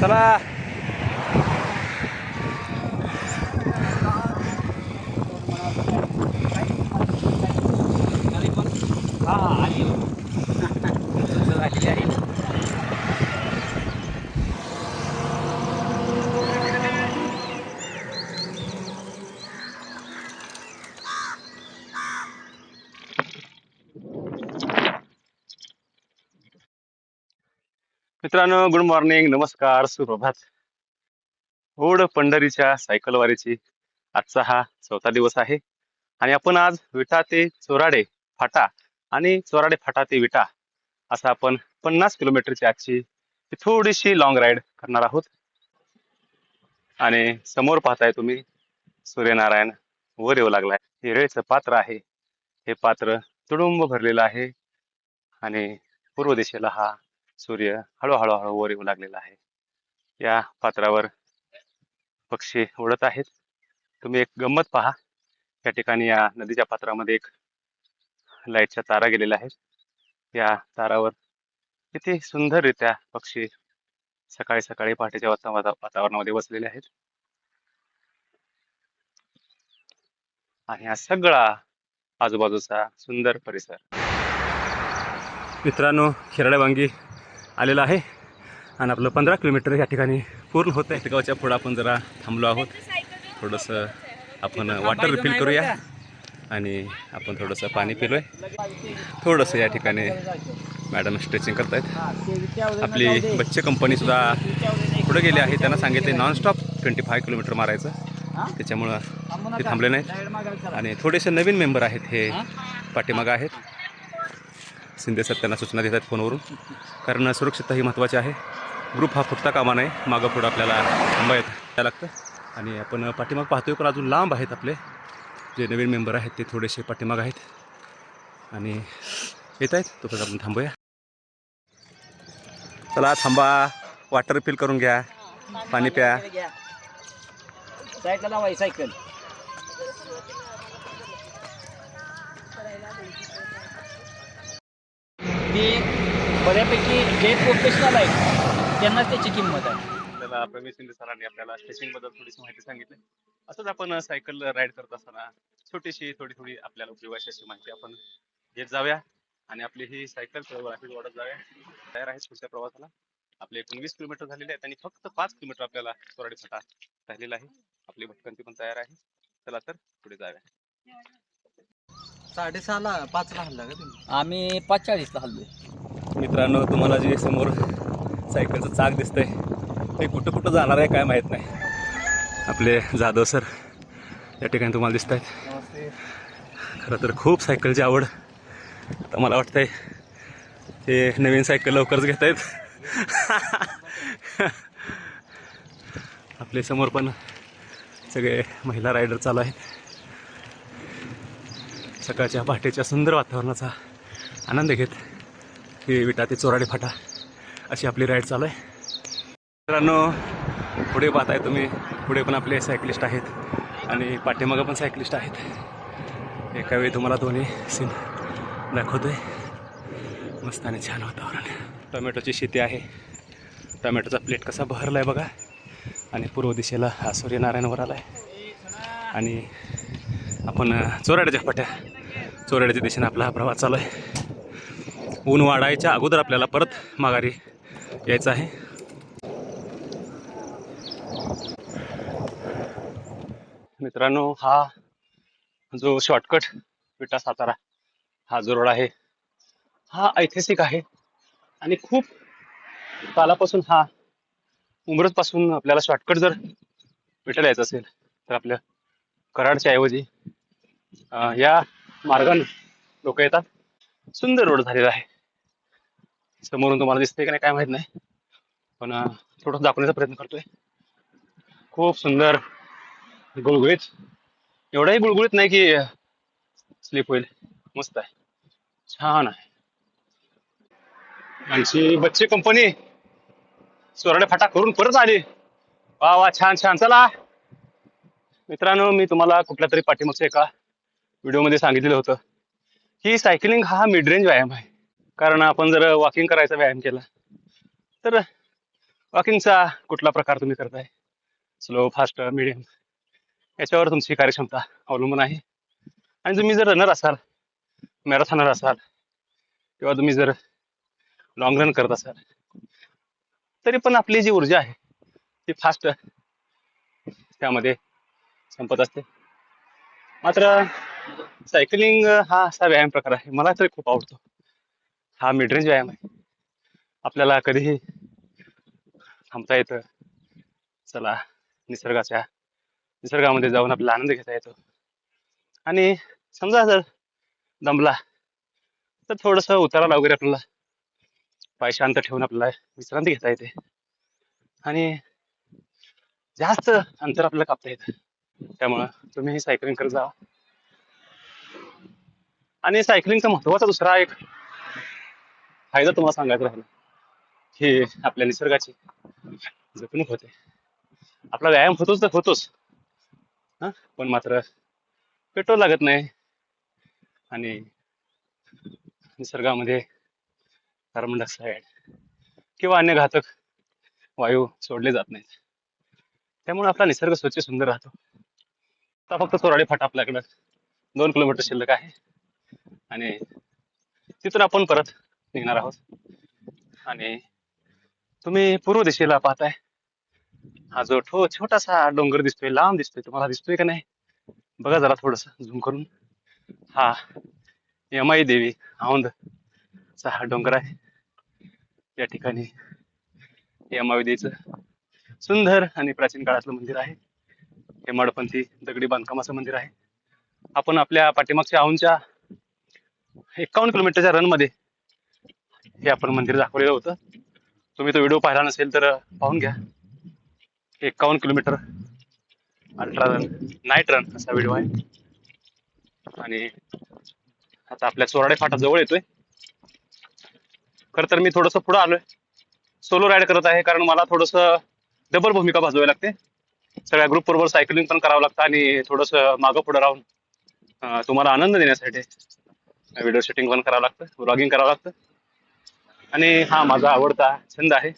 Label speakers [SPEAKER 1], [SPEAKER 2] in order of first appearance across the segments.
[SPEAKER 1] चला.
[SPEAKER 2] हा हा. आली हो.
[SPEAKER 1] मित्रांनो गुड मॉर्निंग नमस्कार. सुप्रभात. ओढ पंढरीच्या सायकलवारीची आजचा हा चौथा दिवस आहे. आणि आपण आज विटा ते चोराडे फाटा आणि चोराडे फाटा ते विटा असं आपण पन्नास किलोमीटरची आजची थोडीशी लॉंग राईड करणार आहोत. आणि समोर पाहताय तुम्ही सूर्यनारायण वर येऊ लागलाय. हिरवेचं पात्र आहे. हे पात्र तुडुंब भरलेलं आहे. आणि पूर्व दिशेला हा सूर्य हळूहळू हळू वर येऊ लागलेला आहे. या पात्रावर पक्षी उडत आहेत. तुम्ही एक गंमत पहा. या ठिकाणी या नदीच्या पात्रामध्ये एक लाईटच्या तारा गेलेल्या आहेत या तारावर किती सुंदररित्या पक्षी सकाळी सकाळी पहाटेच्या वातावरणामध्ये बसलेले आहेत. आणि हा सगळा आजूबाजूचा सुंदर परिसर. मित्रांनो खिराड्या वांगी आलेला आहे. आणि आपलं पंधरा किलोमीटर या ठिकाणी पूर्ण होत आहे गावच्या पुढं आपण जरा थांबलो आहोत. थोडंसं आपण वॉटर रिफिल करूया. आणि आपण थोडंसं पाणी पिलोय. थोडंसं या ठिकाणी मॅडम स्ट्रेचिंग करतायत. आपली बच्चे कंपनी सुद्धा पुढे गेली आहे त्यांना सांगितले नॉनस्टॉप ट्वेंटी फाय किलोमीटर मारायचं. त्याच्यामुळं ते थांबले नाहीत. आणि थोडेसे नवीन मेंबर आहेत हे? पाठीमागं आहेत. शिंदे साहेब त्यांना सूचना देत आहेत फोनवरून. कारण सुरक्षितता ही महत्त्वाची आहे. ग्रुप हा फुटता कामा नाही मागं पुढं आपल्याला थांबा येत लागतं. आणि आपण पाठीमाग पाहतोय पण अजून लांब आहेत आपले. जे नवीन मेंबर आहेत ते थोडेसे पाठीमाग आहेत. आणि येत आहेत. तोपर्यंत आपण थांबूया. चला थांबा. वॉटर रिफिल करून घ्या. पाणी प्या.
[SPEAKER 2] सायकल. लावाय बऱ्यापैकी जे प्रोफेशनल आहेत त्यांनाच त्याची किंमत आहे.
[SPEAKER 1] आपल्याला प्रवीण शिंदे सरांनी आपल्याला स्टेशनबद्दल थोडीशी माहिती सांगितली. असंच आपण सायकल राईड करत असताना छोटीशी थोडी थोडी आपल्याला उपयोगाची अशी माहिती आपण घेत जाऊया आणि आपली ही सायकल चळवळ वाढत जाऊया. तयार आहे पुढच्या प्रवासाला. आपले एकोणवीस किलोमीटर झालेले आहेत आणि फक्त पाच किलोमीटर आपल्याला सोराडी फाटा राहिलेला आहे. आपली भटकंती पण तयार आहे. चला तर पुढे जाऊया.
[SPEAKER 3] साडेसहाला पाचला हल्ला का तुम्ही?
[SPEAKER 2] आम्ही पाच चाळीसला हल्लोय.
[SPEAKER 1] मित्रांनो तुम्हाला जे समोर सायकलचं चाक दिसतंय ते कुठं कुठं जाणार आहे काय माहीत नाही. आपले जाधव सर या ठिकाणी तुम्हाला दिसत आहेत खरं तर खूप सायकलची आवड. आता मला वाटतंय ते नवीन सायकल लवकरच घेत आहेत आपले समोर पण सगळे महिला रायडर चालू आहेत. सकाळच्या पहाटेच्या सुंदर वातावरणाचा आनंद घेत हे विटा ते चोराडे फाटा अशी आपली राईड चालू आहे. मित्रांनो पुढे पाहताय तुम्ही. पुढे पण आपले सायकलिस्ट आहेत आणि पाठीमागं पण सायकलिस्ट आहेत. एका वेळी तुम्हाला दोन्ही सीन दाखवतोय. मस्त आणि छान वातावरण. टोमॅटोची शेती आहे. टोमॅटोचा प्लेट कसा बहरला आहे बघा. आणि पूर्व दिशेला हा सूर्यनारायणवर आला आहे आणि आपण चोराड्याच्या फाट्या चोरड्याच्या दिशेने आपला हा प्रवास चालू आहे. ऊन वाढायच्या अगोदर आपल्याला परत माघारी यायचं आहे. मित्रांनो हा जो शॉर्टकट विटा सातारा हा जो रोड आहे हा ऐतिहासिक आहे. आणि खूप कालापासून हा उमरतपासून आपल्याला शॉर्टकट जर विटायला यायचं असेल तर आपल्या कराडच्या ऐवजी या मार्गाने लोक येतात. सुंदर रोड झालेला आहे. समोरून तुम्हाला दिसतंय का नाही काय माहीत नाही. पण अं, थोडं दाखवण्याचा प्रयत्न करतोय. खूप सुंदर गुळगुळीत. एवढाही गुळगुळीत नाही की स्लिप होईल. मस्त आहे. छान आहे. आमची बच्चे कंपनी चोराडे फाटा करून परत आली. वा वा छान छान. चला. मित्रांनो मी तुम्हाला कुठल्या तरी पाठीमागच्या एका व्हिडिओमध्ये सांगितलेलं होतं. की सायकलिंग हा मिड रेंज व्यायाम आहे. कारण आपण जर वॉकिंग करायचा व्यायाम केला तर वॉकिंगचा कुठला प्रकार तुम्ही करताय? स्लो फास्ट मिडियम याच्यावर तुमची कार्यक्षमता अवलंबून आहे. आणि तुम्ही जर रनर असाल मॅरेथॉनर असाल किंवा तुम्ही जर लॉंग रन करत असाल तरी पण आपली जी ऊर्जा आहे ती फास्ट त्यामध्ये संपत असते. मात्र सायकलिंग हा असा व्यायाम प्रकार आहे. मला तरी खूप आवडतो. हा मिडरेंज व्यायाम आहे. आपल्याला कधीही थांबता येतं. चला निसर्गाच्या निसर्गामध्ये जाऊन आपला आनंद घेता येतो. आणि समजा जर दमला तर थोडंसं उताराला वगैरे आपल्याला पाय शांत ठेवून आपल्याला विश्रांती घेता येते. आणि जास्त अंतर आपल्याला कापता येतं. त्यामुळं तुम्ही सायकलिंग करत जा. आणि सायकलिंगचा महत्त्वाचा दुसरा एक फायदा तुम्हाला सांगायचा राहिला की आपल्या निसर्गाची जपणूक होते. आपला व्यायाम होतोच तर होतोच. हा? पण मात्र पेट्रोल लागत नाही. आणि निसर्गामध्ये कार्बन डायऑक्साईड किंवा अन्य घातक वायू सोडले जात नाहीत. त्यामुळे आपला निसर्ग स्वच्छ सुंदर राहतो. आता फक्त चोराडे फाटा आपल्याकडं. दोन किलोमीटर शिल्लक आहे. आणि तिथून आपण परत निघणार आहोत. आणि तुम्ही पूर्व दिशेला पाहताय. हा जो ठो छोटासा डोंगर दिसतोय लांब दिसतोय तुम्हाला दिसतोय का नाही? बघा जरा थोडस झूम करून. हा यमाई देवी औंधचा हा डोंगर आहे. या ठिकाणी यमाई देवीचं सुंदर आणि प्राचीन काळातलं मंदिर आहे. हे मडपंथी दगडी बांधकामाचं मंदिर आहे. आपण आपल्या पाठीमागच्या औंधच्या एकावन्न किलोमीटरच्या रनमध्ये हे आपण मंदिर दाखवलेलं होतं. तुम्ही तो व्हिडिओ पाहिला नसेल तर पाहून घ्या. एकावन्न kilometre ultra run night run असा व्हिडिओ आहे. आणि आता आपल्या चोराडे फाटा जवळ येतोय. खर तर मी थोडस पुढे आलोय. सोलो राईड करत आहे कारण मला थोडस डबल भूमिका भाजवावी लागते. सगळ्या ग्रुप बरोबर सायकलिंग पण करावं लागतं आणि थोडस मागं पुढे राहून तुम्हाला आनंद देण्यासाठी व्हिडिओ शूटिंग पण करावं लागतं व्लॉगिंग करावं लागतं. आणि हा माझा आवडता छंद आहे.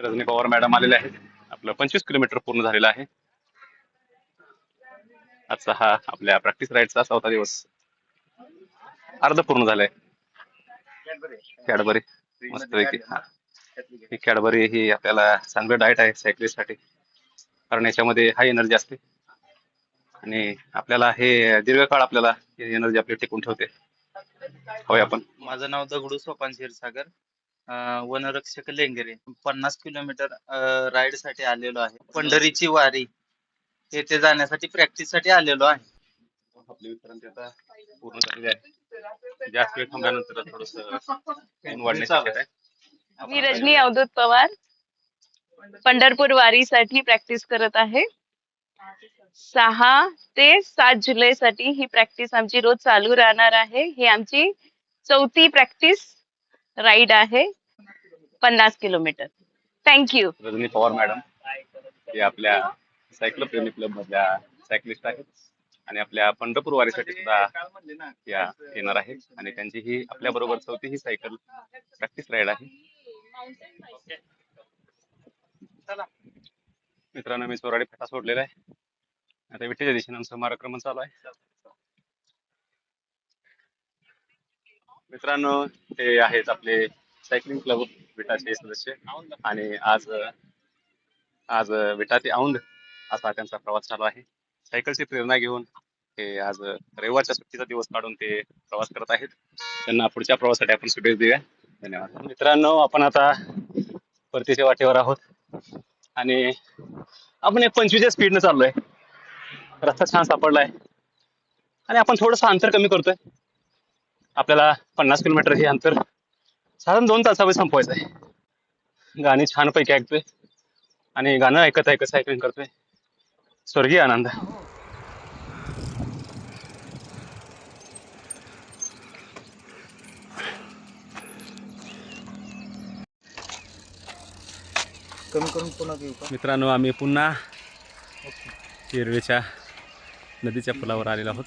[SPEAKER 1] रजनी पवार मॅडम आलेले आहेत. आपलं पंचवीस किलोमीटर पूर्ण झालेलं आहे. आजचा हा आपल्या प्रॅक्टिस राईडचा चौथा दिवस. अर्ध पूर्ण झालाय. कॅडबरी. मस्त हा ही कॅडबरी ही आपल्याला चांगलं डाएट आहे सायकलिस्टसाठी कारण याच्यामध्ये हाय एनर्जी असते. आणि आपल्याला हे दीर्घकाळ आपल्याला एनर्जी आपली टिकून ठेवते. होय आपण.
[SPEAKER 4] माझं नाव दगडू सोपान क्षीरसागर. अं, वनरक्षक लेंगरे. पन्नास किलोमीटर राईडसाठी आलेलो आहे. पंढरीची वारी. येथे जाण्यासाठी प्रॅक्टिससाठी आलेलो आहे.
[SPEAKER 1] आपली आता पूर्ण झालेली आहे. जास्त वेळ थांबल्यानंतर थोडस ऊन वाढण्याची शक्यता आहे.
[SPEAKER 5] मी रजनी अवधूत पवार. पंढरपूर वारीसाठी प्रॅक्टिस करत आहे. सहा ते सात जुलै साठी ही प्रॅक्टिस आमची रोज चालू राहणार आहे. ही आमची चौथी प्रॅक्टिस राईड आहे. पन्नास kilometre thank you
[SPEAKER 1] Rajni Pawar madam हे आपल्या सायकल प्रेमी क्लब मधल्या सायकलिस्ट आहेत. आणि आपल्या पंढरपूर वारीसाठी सुद्धा या येणार आहेत. आणि त्यांची ही आपल्या बरोबर चौथी ही सायकल प्रॅक्टिस राईड आहे. मित्रांनो मी सोराडी फेटा सोडलेला आहे. आता विठ्ठलच्या दिशेने आमचं मार्गक्रमण चालू आहे. मित्रांनो हे आहेत आपले सायकलिंग क्लब विटाचे सदस्य. आणि आज आज विटा ते औंध असा त्यांचा प्रवास चालू आहे. सायकलची प्रेरणा घेऊन ते आज रविवारच्या सुट्टीचा दिवस काढून ते प्रवास करत आहेत. त्यांना पुढच्या प्रवासासाठी आपण शुभेच्छा देऊया. धन्यवाद. मित्रांनो आपण आता परतीच्या वाटेवर आहोत. आणि आपण एक पंचवीसच्या स्पीडनं चाललोय. रस्ता छान सापडलाय. आणि आपण थोडंसं अंतर कमी करतोय. आपल्याला पन्नास किलोमीटर हे अंतर साधारण दोन तासामध्ये संपवायचं आहे. गाणी छानपैकी ऐकतोय. आणि गाणं ऐकत ऐकत सायकलिंग करतोय. स्वर्गीय आनंद.
[SPEAKER 3] कमी करून पुन्हा
[SPEAKER 1] मित्रांनो आम्ही पुन्हा येरळीच्या नदीच्या पुलावर आलेलो आहोत.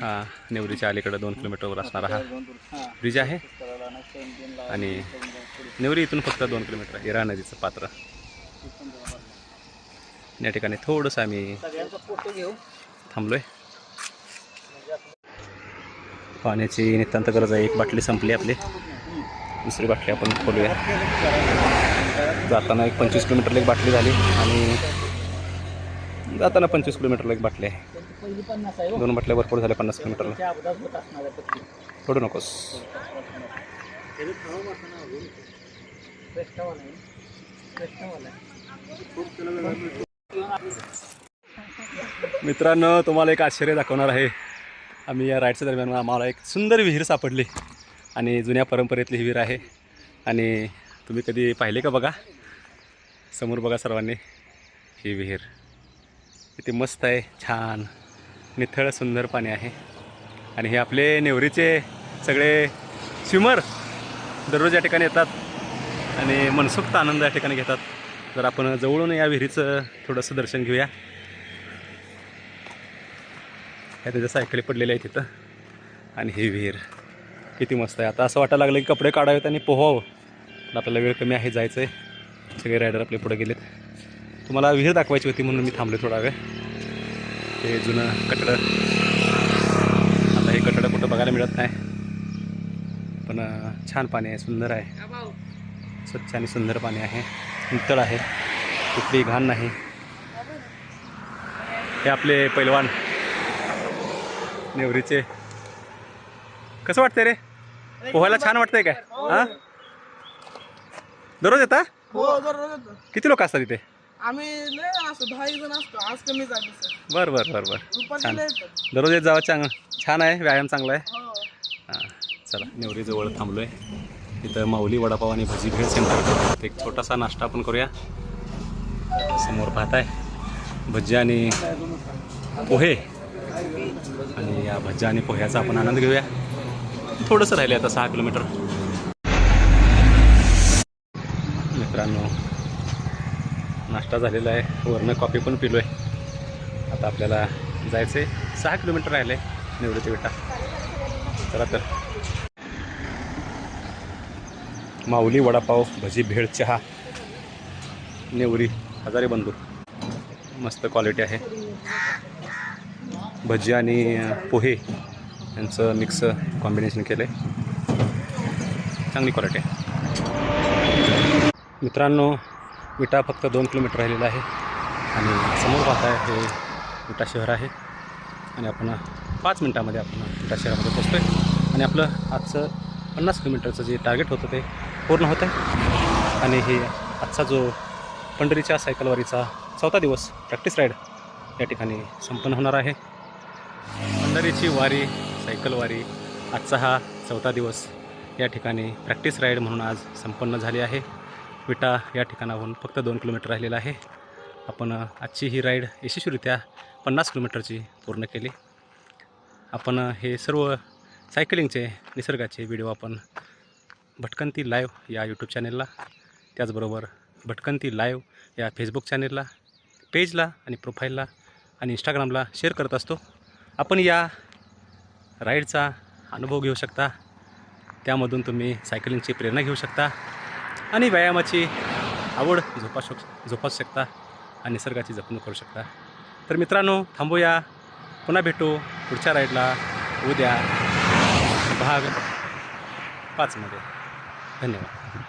[SPEAKER 1] हा नेवरीच्या अलीकडे दोन किलोमीटरवर असणारा हा. ब्रिज आहे? आणि नेवरी इथून फक्त दोन किलोमीटर आहे. इरा नदीचं पात्र. या ठिकाणी थोडंसं आम्ही थांबलोय. पाण्याची नितांत गरज आहे. एक बाटली संपली आपली. दुसरी बाटली आपण खोलूया. जाताना एक पंचवीस किलोमीटरला एक बाटली झाली आणि जाताना पंचवीस किलोमीटरला एक बाटली आहे.
[SPEAKER 2] हो.
[SPEAKER 1] दोन बाटल्या भरपूर झाल्या पन्नास किलोमीटरला. थोडं नकोस. मित्रांनो तुम्हाला एक आश्चर्य दाखवणार आहे. आम्ही या राईडच्या दरम्यान आम्हाला एक सुंदर विहीर सापडली आणि जुन्या परंपरेतली ही विहीर आहे. आणि तुम्ही कधी पाहिले का बघा? समोर बघा सर्वांनी ही विहीर. किती मस्त आहे छान. निथळ सुंदर पाणी आहे. आणि हे आपले नेवरीचे सगळे स्विमर दररोज या ठिकाणी येतात आणि मनसुक्त आनंद या ठिकाणी घेतात. तर आपण जवळून या विहिरीचं थोडंसं दर्शन घेऊया. ह्या त्याच्या सायकली पडलेल्या आहेत तिथं आणि ही विहीर किती मस्त आहे. आता असं वाटायला लागलं की कपडे काढावेत आणि पोहावं. आपल्याला वेळ कमी आहे जायचं आहे सगळे रायडर आपले पुढे गेलेत. तुम्हाला विहीर दाखवायची होती म्हणून मी थांबले थोडा वेळ. हे जुनं कटडं. आता हे कटडं कुठं बघायला मिळत नाही. पण छान पाणी आहे सुंदर आहे. स्वच्छ आणि सुंदर पाणी आहे. नितळ आहे. कुठलीही घाण नाही. हे आपले पैलवान. नेवरीचे. कसं वाटतंय रे? पोहायला छान वाटतंय काय? हा? दररोज येता?
[SPEAKER 6] हो दररोज
[SPEAKER 1] किती लोक असतात इथे?
[SPEAKER 6] आम्ही लय असतो दहा एक जण असतो. आज कमी झाली सर.
[SPEAKER 1] बरं बरं बरं बरं. छान.
[SPEAKER 6] लय येतात.
[SPEAKER 1] दररोज येत जावं चांग छान आहे व्यायाम चांगला आहे.
[SPEAKER 6] हो.
[SPEAKER 1] हां चला. नेवरीजवळ थांबलो आहे इथं माऊली वडापाव आणि भजी भेळ सेंटर एक छोटासा नाश्ता आपण करूया. समोर पाहताय भजी आणि पोहे. आणि या भज्या आणि पोह्याचा आपण आनंद घेऊया. थोडंसं राहिले आता सहा किलोमीटर. मित्रांनो नाश्ता झालेला आहे. वरनं कॉफी पण पिलो आहे आता आपल्याला जायचं आहे सहा किलोमीटर राहिले निवृत्ती बेटा चला तर. माऊली वडापाव भजी भेळ चहा नेवरी हजारे बंधू. मस्त क्वालिटी आहे. भजी आणि पोहे यांचं मिक्स कॉम्बिनेशन केलं आहे चांगली क्वालिटी आहे. मित्रांनो विटा फक्त दोन किलोमीटर राहिलेला आहे. आणि समोर पाहताय हे विटा शहर आहे. आणि आपण पाच मिनटामध्ये आपण विटा शहरामध्ये पोचतो आहे आणि आपलं आजचं पन्नास किलोमीटरचं जे टार्गेट होतं ते पूर्ण होतं आहे आणि हे आजचा जो पंढरीच्या सायकलवारीचा चौथा दिवस प्रॅक्टिस राईड या ठिकाणी संपन्न होणार आहे. पंढरीची वारी सायकलवारी आजचा हा चौथा दिवस या ठिकाणी प्रॅक्टिस राईड म्हणून आज संपन्न झाली आहे. विटा या ठिकाणाहून फक्त दोन किलोमीटर राहिलेलं आहे. आपण आजची ही राईड यशस्वीरित्या पन्नास किलोमीटरची पूर्ण केली. आपण हे सर्व सायकलिंगचे निसर्गाचे व्हिडिओ आपण भटकंती लाईव्ह या यूट्यूब चॅनेलला त्याचबरोबर भटकंती लाईव्ह या फेसबुक चॅनेलला पेजला आणि प्रोफाईलला आणि इंस्टाग्रामला शेअर करत असतो. आपण या राईडचा अनुभव घेऊ शकता. त्यामधून तुम्ही सायकलिंगची प्रेरणा घेऊ शकता. आणि व्यायामाची आवड जोपासू जोपासू शकता आणि निसर्गाची जपणूक करू शकता. तर मित्रांनो थांबूया. पुन्हा भेटू पुढच्या राईडला उद्या भाग पाचमध्ये. धन्यवाद.